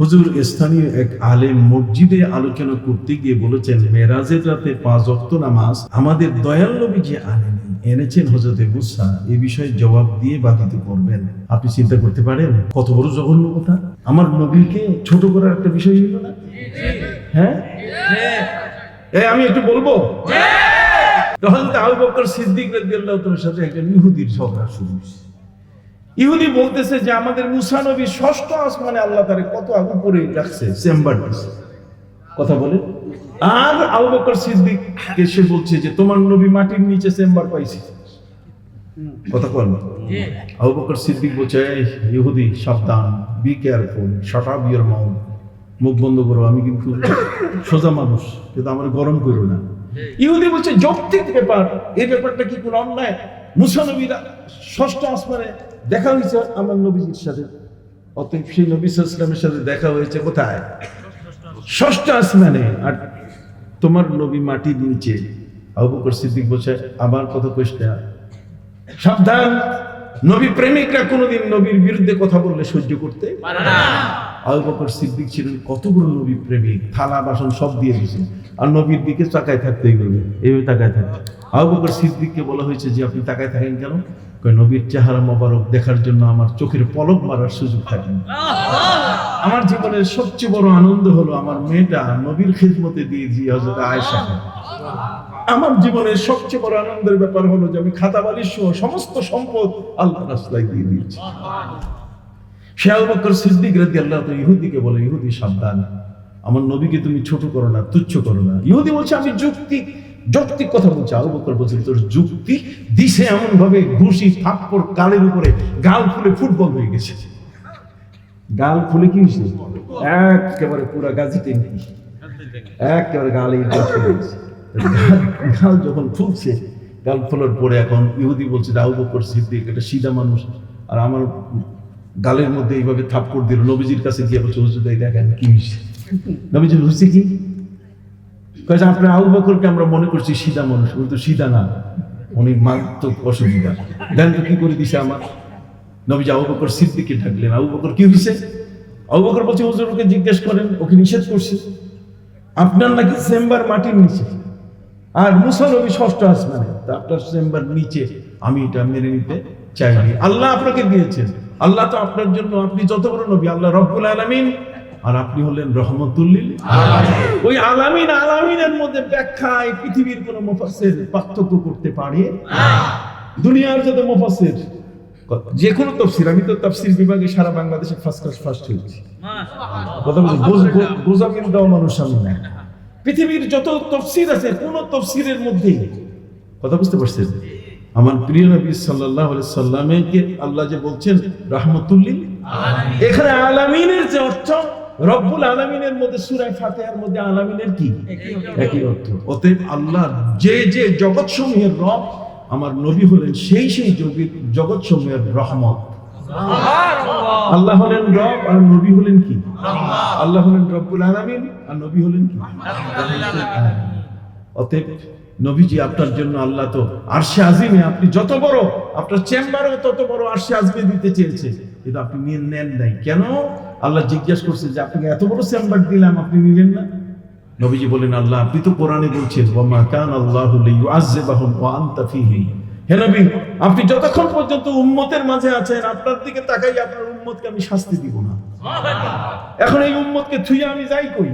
হুজুর স্থানীয় এক আলেম মসজিদে আলোচনা করতে গিয়ে বলেছেন, মেরাজের রাতে পাঁচ অক্ত নামাজ আমাদের দয়াল নবী যে আনেন। এনেছেন হজরতে মুসা এ বিষয়ে জবাব দিয়ে বাধিত করবেন। আপনি চিন্তা করতে পারেন, কত বড় জঘন্য কথা। আমার নবীকে ছোট করার একটা বিষয় হলো না? হ্যাঁ? আমি একটু বলব? হযরত আবু বকর সিদ্দিক রাদিয়াল্লাহু তাআলার সাথে একটা ইহুদির ঝগড়া শুরু হয়েছে। ইহুদি বলতেছে যে আমাদের মুসা নবী ষষ্ঠ আসমানে আল্লাহ তারে কত উপরে রাখছে, চেম্বার কথা বলে আর আবু বকর সিদ্দিক সে বলছে যে, তোমার নবী মাটির নিচে চেম্বার পাইছে। কথা বল আবু বকর সিদ্দিক বলছে ইহুদি, সাবধান be careful shut up your mouth মুখ বন্ধ করো, আমি কিন্তু সোজা মানুষ, কিন্তু আমার গরম করো না। ইহুদি বলছে, যৌক্তিক ব্যাপার, এই ব্যাপারটা কি কোনো অন্যায়? মুসা নবীরা ষষ্ঠ আসমানে দেখা হয়েছে আমার নবীজির সাথে। অতএব সেই নবী ইসলামের সাথে দেখা হয়েছে কোথায়? ষষ্ঠ আসমানে। আর তোমার নবী মাটির নিচে আবু সিদ্দিক বলছে, আমার কথা না। সাবধান। নবী প্রেমিকরা কোনোদিন নবীর বিরুদ্ধে কথা বললে সহ্য করতে আবু বকর সিদ্দিক ছিলেন কত বড় নবী প্রেমিক, থালা, বাসন সব দিয়ে দিয়েছে আর নবীর দিকে তাকায় থাকতে এইভাবে এইভাবে তাকায় থাকতে আবু বকর সিদ্দিককে বলা হয়েছে যে, আপনি তাকায় থাকেন কেন? নবীর চেহারা মোবারক দেখার জন্য আমার চোখের পলক মারার সুযোগ থাকে আমার জীবনের সবচেয়ে বড় আনন্দ হলো আমার মেয়েটা নবীর খেদমতে দিয়ে দিয়ে হজরত আয়েশা আমার জীবনের সবচেয়ে বড় আনন্দের ব্যাপার হলো যে, আমি খাতা বালিশ সহ সমস্ত সম্পদ আল্লাহ রাস্তায় দিয়ে দিয়েছি। আবু বকর সিদ্দিক রাদি আল্লাহ তো ইহুদিকে বলে, ইহুদি সাবধান। আমার নবীকে তুমি ছোট করো না, তুচ্ছ করো না। ইহুদি বলছে, আমি যুক্তি, যৌক্তিক কথা বলছে। আবু বকর বলছে, তোর যুক্তি দিশে এমন ভাবে ঘুষি, থাপ্পড়, গালের উপরে গাল ফুলে ফুটবল হয়ে গেছে। গাল ফুলে কি হয়েছে? একেবারে পুরা গাজি টেনে একেবারে গালে গাল- যখন ফুলছে, গাল ফুলার পরে এখন ইহুদি বলছে আবু বকর সিদ্দিক, এটা সিধা মানুষ। আর আমার গালের মধ্যে এইভাবে থাপ্পড় দিল। নবীজির কাছে গিয়ে বলছে, হুজুর দেখেন কি হয়েছে? নবীজি হচ্ছে কি? কয়েছে, আপনার আবু বকরকে আমরা মনে করছি সিধা মানুষ। উনি তো সিধা না উনি মারাত্মক অসুবিধা। দেন তো কি করে দিছে আমার? নবীজি, আবু বকর সিদ্দিককে ডাকলেন। আবু বকর, কি হয়েছে আবু বকর বলছে, হুজুর, ওকে জিজ্ঞেস করেন, ওকে নিষেধ করছে। আপনার নাকি চেম্বার মাটির নিচে। আর মুসা নবী ষষ্ঠ আসমানে। তা আপনার চেম্বার নিচে, আমি এটা মেনে নিতে চাইনি। আল্লাহ আপনাকে দিয়েছেন। আল্লাহ তো আপনার জন্য, আপনি যত বড় নবী, আল্লাহ রব্বুল আলামিন আর আপনি হলেন রহমতুল্লিল ওই আলামিন আলামিনের মধ্যে ব্যাখ্যায় পৃথিবীর কোন মুফাসসির পার্থক্য করতে পারে? দুনিয়ার যত মুফাসসির যে কোনো তফসির আমি তো তফসির বিভাগে সারা বাংলাদেশে ফার্স্ট ক্লাস ফার্স্ট হয়েছি। কথা বলছি গোজামিন দেওয়া মানুষ আমি না। পৃথিবীর যত তফসির আছে কোন তফসিরের মধ্যে কথা বুঝতে পারছেন? আমার প্রিয় নবী সাল্লাল্লাহু আলাইহি সাল্লামকে আল্লাহ যে বলছেন রাহমাতুল্লিল এখানে আলামিনের যে অর্থ রব্বুল আলামিনের মধ্যে সূরা ফাতিহার মধ্যে আলামিনের কি? একই অর্থ। অতএব আল্লাহ যে যে জগৎ সমূহের রব আমার নবী হলেন সেই সেই জগৎ সমূহের রহমত। আল্লাহ হলেন রব আর নবী হলেন কি? আল্লাহ হলেন রব্বুল আলামিন আর নবী হলেন কি? অতএব নবীজি আপনার জন্য আল্লাহ তো আরশে আজিমে আপনি যত বড় আপনার চেম্বারও তত বড় আরশে আজমে দিতে চেয়েছে। কিন্তু আপনি নিয়ে নেন নাই। কেন? আল্লাহ জিজ্ঞেস করছে যে, আপনাকে এত বড় চেম্বার দিলাম, আপনি নিলেন না? নবীজি বলেন আল্লাহ, আপনি তো কোরআনে বলছেন, ওয়ামা কান আল্লাহু লিয়ুআযযিবাহুম ওয়া আনতা ফীহি। হে নবী, আপনি যতক্ষণ পর্যন্ত উম্মতের মাঝে আছেন, আপনার দিকে তাকাই আপনার উম্মতকে আমি শাস্তি দিব না। এখন এই উম্মতকে থুই আমি যাই করি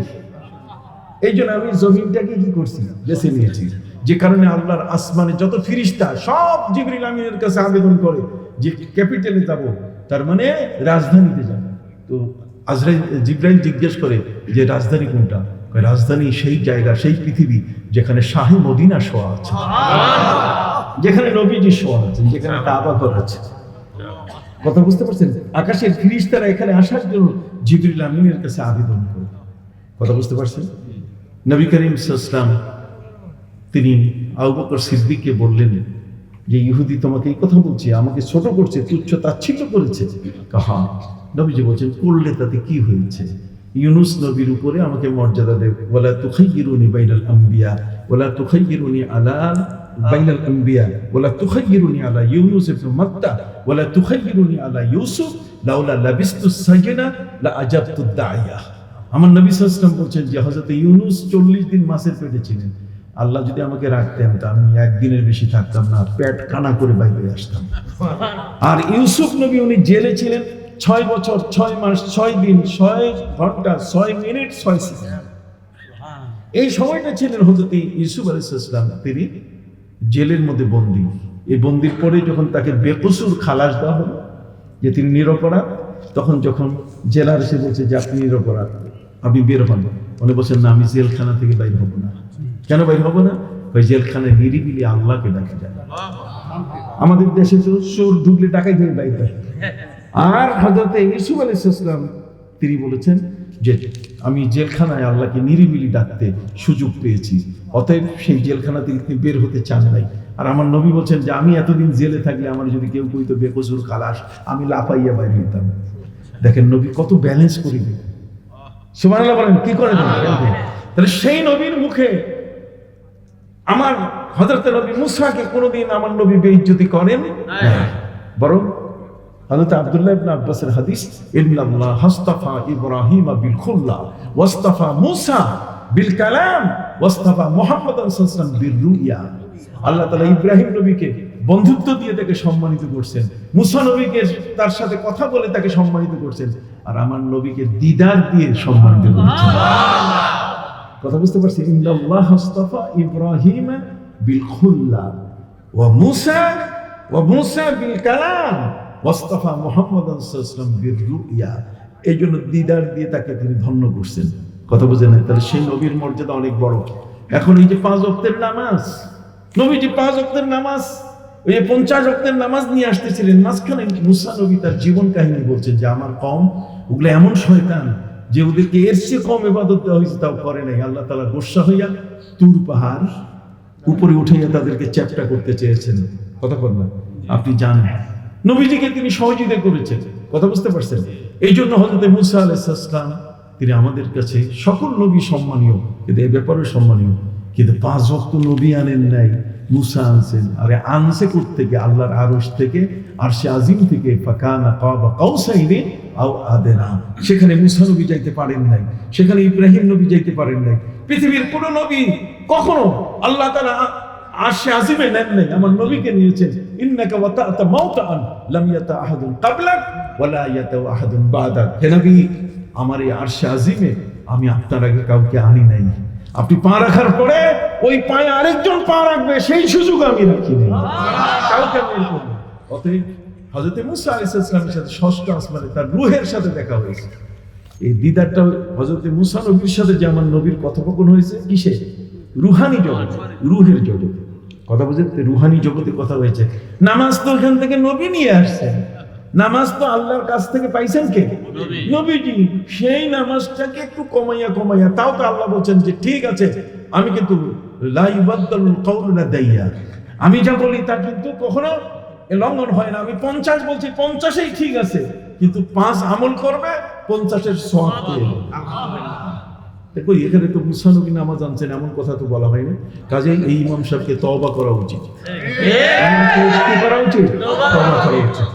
এই জন্য আমি জমিনটাকে কি করছি? বেছে নিয়েছি। যে কারণে আল্লাহর আসমানে যত ফিরিস্তা, সব জিবরিল আমিনের কাছে আবেদন করে যে ক্যাপিটালে যাব, তার মানে রাজধানীতে যাব। তো আজরাইল জিব্রাইল জিজ্ঞেস করে যে, রাজধানী কোনটা? রাজধানী সেই জায়গা, সেই পৃথিবী যেখানে শাহী মদিনা শোয়া আছে। যেখানে নবীজি শোয়া আছে যেখানে কাবা ঘর আছে। কথা বুঝতে পারছেন? আকাশের ফিরিস্তারা এখানে আসার জন্য জিবরিল আমিনের কাছে আবেদন করে। কথা বুঝতে পারছেন? নবী করিম সাল্লাম তিনি আবু বকর সিদ্দিককে বললেন যে ইহুদি তোমাকে এই কথা বলছে, আমাকে ছোট করছে, তুচ্ছ তাচ্ছিল্য করেছে। কাহা? নবীজি বলছেন, করলে তাতে কি হয়েছে? ইউনুস নবীর উপরে আমাকে মর্যাদা দেবে। ওলা তুখাইয়িরুনি বাইনাল আম্বিয়া আলা বাইনাল আম্বিয়া ওলা তুখাইয়িরুনি আলা ইউনুস ইবনে মাত্তা আলা ইউসুফ, লাউলা লাবিস্তু সাজিনা লা আজাবতু দাইয়া। আমার নবী সাল্লাল্লাহু বলছেন যে হযরত ইউনুস 40 দিন মাছের পেটে ছিলেন। আল্লাহ যদি আমাকে রাখতেন তা আমি একদিনের বেশি থাকতাম না, পেট কানা করে বাইরে আসতাম। আর ইউসুফ নবী উনি জেলে ছিলেন ছয় বছর, ছয় মাস, ছয় দিন, ছয় ঘণ্টা, ছয় মিনিট, ছয় সেকেন্ড। এই সময়টা ছিলেন হজরত ইউসুফ আলাইসাল্লাম তিনি জেলের মধ্যে বন্দী। এই বন্দির পরে যখন তাকে বেকসুর খালাস দেওয়া হলো, যে তিনি নিরপরাধ, তখন যখন জেলার এসে বলছে যে, আপনি নিরপরাধ। আপনি বের হন উনি বলছেন, না, আমি জেলখানা থেকে বাইর হব না। কেন বাইর হব না? ওই জেলখানায় নিরিবিলি আল্লাহকে ডাকা যায়। আমাদের দেশে তো চোর ঢুকলে টাকাই ধরে বাইর হয়। আর হজরত ইসুফ আলাইসাল্লাম তিনি বলেছেন যে, আমি জেলখানায় আল্লাহকে নিরিবিলি ডাকতে সুযোগ পেয়েছি। অতএব সেই জেলখানা থেকে তিনি বের হতে চান নাই। আর আমার নবী বলছেন যে, আমি এতদিন জেলে থাকলে আমার যদি কেউ কইতো, বেকসুর খালাস, আমি লাফাইয়া বাইরে হইতাম। দেখেন নবী কত ব্যালেন্স করিবে সুবহানাল্লাহ বলেন কি করে তাহলে সেই নবীর মুখে আমার হজরত নবী মুসাকে কোনোদিন আমার নবী বেইজ্জতি করেন বরং হযরত আব্দুল্লাহ ইবনে আব্বাসের হাদিস ইন্নাল্লাহ হাসতাফা ইব্রাহিম বিল খুল্লা ওয়াস্তাফা মুসা বিল কালাম ওয়াস্তাফা মুহাম্মাদান সাল্লাল্লাহু বিল রুইয়া। আল্লাহ তাআলা ইব্রাহিম নবীকে বন্ধুত্ব দিয়ে তাকে সম্মানিত করছেন। মুসা নবীকে তার সাথে কথা বলে তাকে সম্মানিত করছেন। আর আমার নবীকে দিদার দিয়ে সম্মানিত করেছেন কথা বুঝতে পারছি? ইন্নাল্লাহ হাসতাফা ইব্রাহিম বিল খুল্লা ওয়া মুসা ওয়া মুসা বিল কালাম ওয়াস্তাফা মুহাম্মাদান সাল্লাল্লাহু বির রুইয়া এই জন্য দিদার দিয়ে তাকে তিনি ধন্য করছেন। কথা বুঝে না তাহলে সেই নবীর মর্যাদা অনেক বড়। এখন এই যে পাঁচ অক্তের নামাজ নবীজি পাঁচ অক্তের নামাজ ওই পঞ্চাশ অক্তের নামাজ নিয়ে আসতেছিলেন, মাঝখানে মুসা নবী তার জীবন কাহিনী বলছেন যে, আমার কম, ওগুলো এমন শয়তান যে ওদেরকে এর চেয়ে কম এবাদত দেওয়া হয়েছে, তাও করে নাই। আল্লাহ তালা গোসা হইয়া তুর পাহাড় উপরে উঠাইয়া তাদেরকে চ্যাপ্টা করতে চেয়েছেন। কথা বল না, আপনি জানেন। নবীজিকে তিনি সহযোগিতা করেছেন। কথা বুঝতে পারছেন? এই জন্য হজরত মুসা আলাইসালাম তিনি আমাদের কাছে সকল নবী সম্মানীয়, কিন্তু এ ব্যাপারে সম্মানীয়। কিন্তু পাঁচ ভক্ত নবী আনেন নাই, মুসা আনছেন আরে আনছে থেকে আল্লাহর আরশ থেকে আর সে আজিম থেকে। ফাকানা আদেনা। সেখানে মুসা নবী যাইতে পারেন নাই, সেখানে ইব্রাহিম নবী যাইতে পারেন নাই। পৃথিবীর কোন নবী কখনো আল্লাহ তাআলা আর সে আজিমে নেন নাই। আমার নবীকে নিয়েছেন, ইন্নাকা ওয়াতাআতা মাউতান লাম ইয়াতা আহাদুন ক্বাবলাক ওয়ালা ইয়াতা আহাদুন বাদাক। হে নবী, আমার এই আরশে আজিমে আমি আপনার আগে কাউকে আনি নাই। আপনি পা রাখার পরে ওই পায়ে আরেকজন পা রাখবে, সেই সুযোগ আমি রাখি। অতএব হজরত মুসা আলাইহিস সালামের সাথে ষষ্ঠ আসমানে তার রুহের সাথে দেখা হয়েছে। এই দিদারটা হজরত মুসা নবীর সাথে যে আমার নবীর কথোপকথন হয়েছে কিসে রুহানি জগতে, রুহের জগতে। কথা বুঝতে রুহানি জগতে কথা হয়েছে। নামাজ তো ওখান থেকে নবী নিয়ে আসছেন। নামাজ তো আল্লাহর কাছ থেকে পাইছেন কে? নবীজি সেই নামাজটাকে একটু কমাইয়া কমাইয়া তাও তো আল্লাহ বলছেন যে ঠিক আছে আমি কিন্তু আমি যা বলি তা কিন্তু কখনো লঙ্ঘন হয় না। আমি পঞ্চাশ বলছি পঞ্চাশেই ঠিক আছে কিন্তু পাঁচ আমল করবে পঞ্চাশের সব দেখো এখানে তো মুসানবী নামাজ আনছেন এমন কথা তো বলা হয়নি। কাজেই এই ইমাম সাহেবকে তওবা করা উচিত। করা উচিত? তওবা করা উচিত।